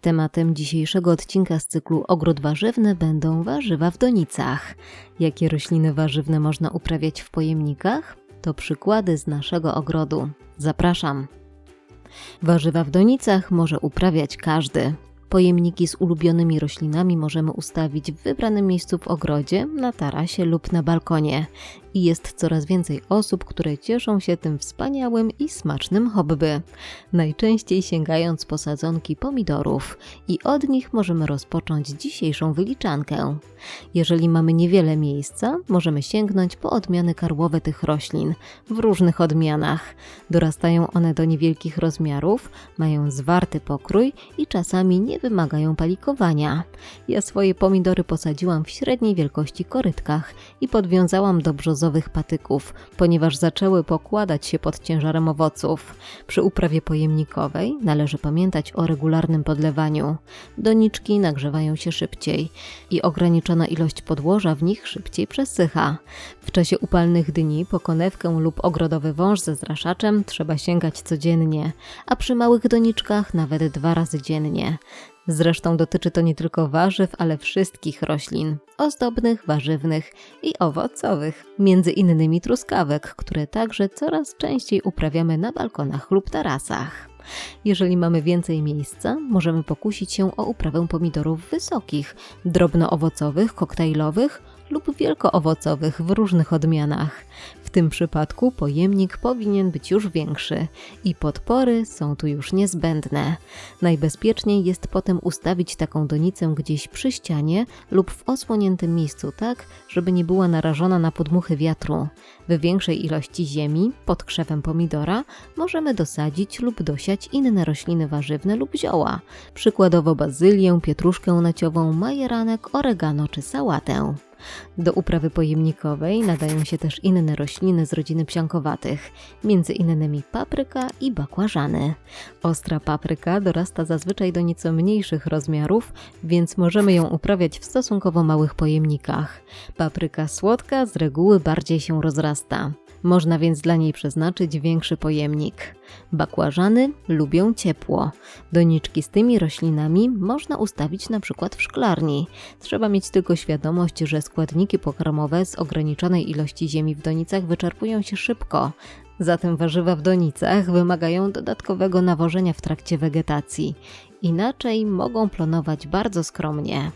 Tematem dzisiejszego odcinka z cyklu Ogród Warzywny będą warzywa w donicach. Jakie rośliny warzywne można uprawiać w pojemnikach? To przykłady z naszego ogrodu. Zapraszam. Warzywa w donicach może uprawiać każdy. Pojemniki z ulubionymi roślinami możemy ustawić w wybranym miejscu w ogrodzie, na tarasie lub na balkonie. I jest coraz więcej osób, które cieszą się tym wspaniałym i smacznym hobby. Najczęściej sięgając po sadzonki pomidorów i od nich możemy rozpocząć dzisiejszą wyliczankę. Jeżeli mamy niewiele miejsca, możemy sięgnąć po odmiany karłowe tych roślin w różnych odmianach. Dorastają one do niewielkich rozmiarów, mają zwarty pokrój i czasami nie wymagają palikowania. Ja swoje pomidory posadziłam w średniej wielkości korytkach i podwiązałam do brzozowych patyków, ponieważ zaczęły pokładać się pod ciężarem owoców. Przy uprawie pojemnikowej należy pamiętać o regularnym podlewaniu. Doniczki nagrzewają się szybciej i ograniczona ilość podłoża w nich szybciej przesycha. W czasie upalnych dni po konewkę lub ogrodowy wąż ze zraszaczem trzeba sięgać codziennie, a przy małych doniczkach nawet dwa razy dziennie. Zresztą dotyczy to nie tylko warzyw, ale wszystkich roślin ozdobnych, warzywnych i owocowych, między innymi truskawek, które także coraz częściej uprawiamy na balkonach lub tarasach. Jeżeli mamy więcej miejsca, możemy pokusić się o uprawę pomidorów wysokich, drobnoowocowych, koktajlowych lub wielkoowocowych w różnych odmianach. W tym przypadku pojemnik powinien być już większy i podpory są tu już niezbędne. Najbezpieczniej jest potem ustawić taką donicę gdzieś przy ścianie lub w osłoniętym miejscu tak, żeby nie była narażona na podmuchy wiatru. W większej ilości ziemi, pod krzewem pomidora, możemy dosadzić lub dosiać inne rośliny warzywne lub zioła, przykładowo bazylię, pietruszkę naciową, majeranek, oregano czy sałatę. Do uprawy pojemnikowej nadają się też inne rośliny z rodziny psiankowatych, między innymi papryka i bakłażany. Ostra papryka dorasta zazwyczaj do nieco mniejszych rozmiarów, więc możemy ją uprawiać w stosunkowo małych pojemnikach. Papryka słodka z reguły bardziej się rozrasta. Można więc dla niej przeznaczyć większy pojemnik. Bakłażany lubią ciepło. Doniczki z tymi roślinami można ustawić na przykład w szklarni. Trzeba mieć tylko świadomość, że składniki pokarmowe z ograniczonej ilości ziemi w donicach wyczerpują się szybko. Zatem warzywa w donicach wymagają dodatkowego nawożenia w trakcie wegetacji. Inaczej mogą plonować bardzo skromnie.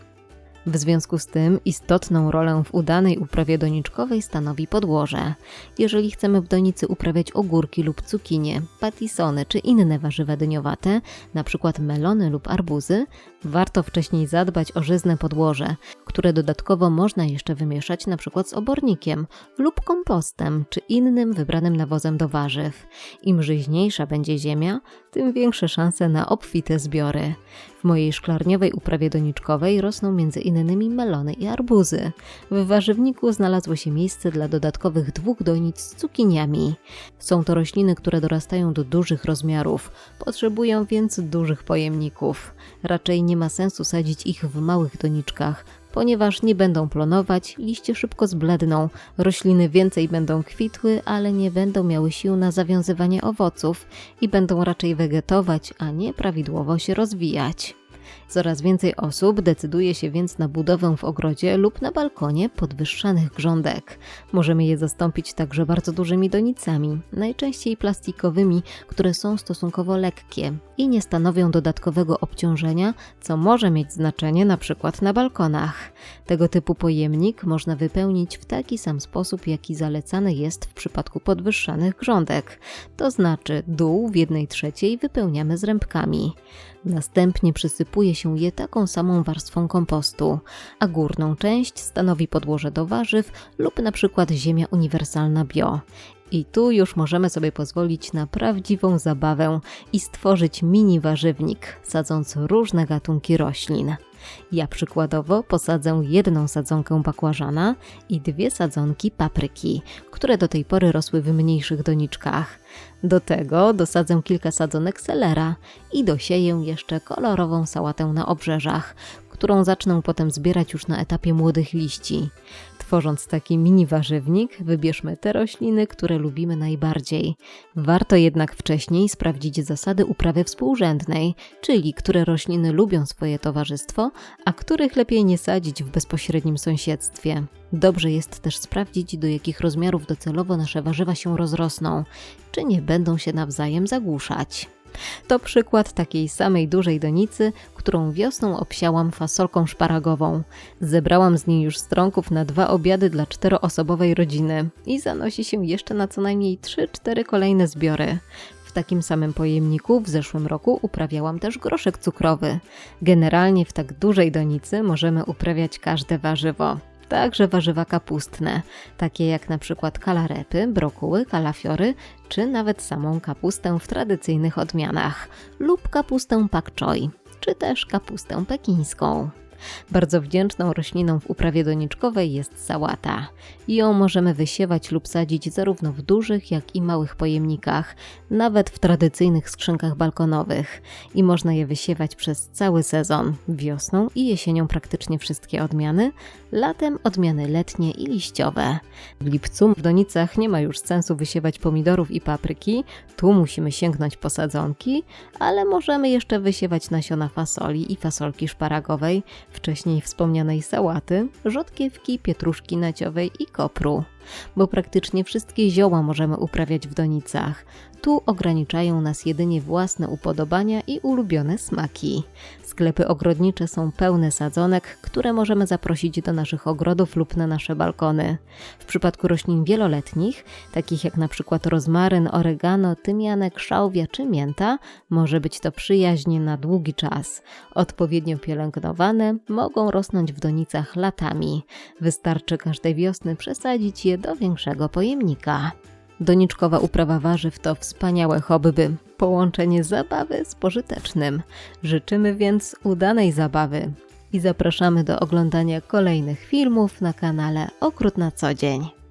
W związku z tym istotną rolę w udanej uprawie doniczkowej stanowi podłoże. Jeżeli chcemy w donicy uprawiać ogórki lub cukinie, patisony czy inne warzywa dyniowate, np. melony lub arbuzy, warto wcześniej zadbać o żyzne podłoże, które dodatkowo można jeszcze wymieszać np. z obornikiem lub kompostem czy innym wybranym nawozem do warzyw. Im żyźniejsza będzie ziemia, tym większe szanse na obfite zbiory. W mojej szklarniowej uprawie doniczkowej rosną między innymi melony i arbuzy. W warzywniku znalazło się miejsce dla dodatkowych dwóch donic z cukiniami. Są to rośliny, które dorastają do dużych rozmiarów, potrzebują więc dużych pojemników. Raczej nie ma sensu sadzić ich w małych doniczkach, ponieważ nie będą plonować, liście szybko zbledną, rośliny więcej będą kwitły, ale nie będą miały sił na zawiązywanie owoców i będą raczej wegetować, a nie prawidłowo się rozwijać. Coraz więcej osób decyduje się więc na budowę w ogrodzie lub na balkonie podwyższanych grządek. Możemy je zastąpić także bardzo dużymi donicami, najczęściej plastikowymi, które są stosunkowo lekkie i nie stanowią dodatkowego obciążenia, co może mieć znaczenie na przykład na balkonach. Tego typu pojemnik można wypełnić w taki sam sposób, jaki zalecany jest w przypadku podwyższanych grządek, to znaczy dół w jednej trzeciej wypełniamy zrębkami. Następnie przysypuje się je taką samą warstwą kompostu, a górną część stanowi podłoże do warzyw lub na przykład ziemia uniwersalna bio. I tu już możemy sobie pozwolić na prawdziwą zabawę i stworzyć mini warzywnik, sadząc różne gatunki roślin. Ja przykładowo posadzę jedną sadzonkę bakłażana i dwie sadzonki papryki, które do tej pory rosły w mniejszych doniczkach. Do tego dosadzę kilka sadzonek selera i dosieję jeszcze kolorową sałatę na obrzeżach, którą zacznę potem zbierać już na etapie młodych liści. Tworząc taki mini warzywnik, wybierzmy te rośliny, które lubimy najbardziej. Warto jednak wcześniej sprawdzić zasady uprawy współrzędnej, czyli które rośliny lubią swoje towarzystwo, a których lepiej nie sadzić w bezpośrednim sąsiedztwie. Dobrze jest też sprawdzić, do jakich rozmiarów docelowo nasze warzywa się rozrosną, czy nie będą się nawzajem zagłuszać. To przykład takiej samej dużej donicy, którą wiosną obsiałam fasolką szparagową. Zebrałam z niej już stronków na dwa obiady dla czteroosobowej rodziny i zanosi się jeszcze na co najmniej 3-4 kolejne zbiory. W takim samym pojemniku w zeszłym roku uprawiałam też groszek cukrowy. Generalnie w tak dużej donicy możemy uprawiać każde warzywo także warzywa kapustne, takie jak na przykład kalarepy, brokuły, kalafiory, czy nawet samą kapustę w tradycyjnych odmianach, lub kapustę pak choi, czy też kapustę pekińską. Bardzo wdzięczną rośliną w uprawie doniczkowej jest sałata. Ją możemy wysiewać lub sadzić zarówno w dużych, jak i małych pojemnikach, nawet w tradycyjnych skrzynkach balkonowych. I można je wysiewać przez cały sezon, wiosną i jesienią praktycznie wszystkie odmiany, latem odmiany letnie i liściowe. W lipcu w donicach nie ma już sensu wysiewać pomidorów i papryki, tu musimy sięgnąć po sadzonki, ale możemy jeszcze wysiewać nasiona fasoli i fasolki szparagowej, wcześniej wspomnianej sałaty, rzodkiewki, pietruszki naciowej i kopru, bo praktycznie wszystkie zioła możemy uprawiać w donicach. Tu ograniczają nas jedynie własne upodobania i ulubione smaki. Sklepy ogrodnicze są pełne sadzonek, które możemy zaprosić do naszych ogrodów lub na nasze balkony. W przypadku roślin wieloletnich, takich jak przykład rozmaryn, oregano, tymianek, szałwia czy mięta, może być to przyjaźnie na długi czas. Odpowiednio pielęgnowane mogą rosnąć w donicach latami. Wystarczy każdej wiosny przesadzić do większego pojemnika. Doniczkowa uprawa warzyw to wspaniałe hobby, połączenie zabawy z pożytecznym. Życzymy więc udanej zabawy i zapraszamy do oglądania kolejnych filmów na kanale Okrut na co dzień.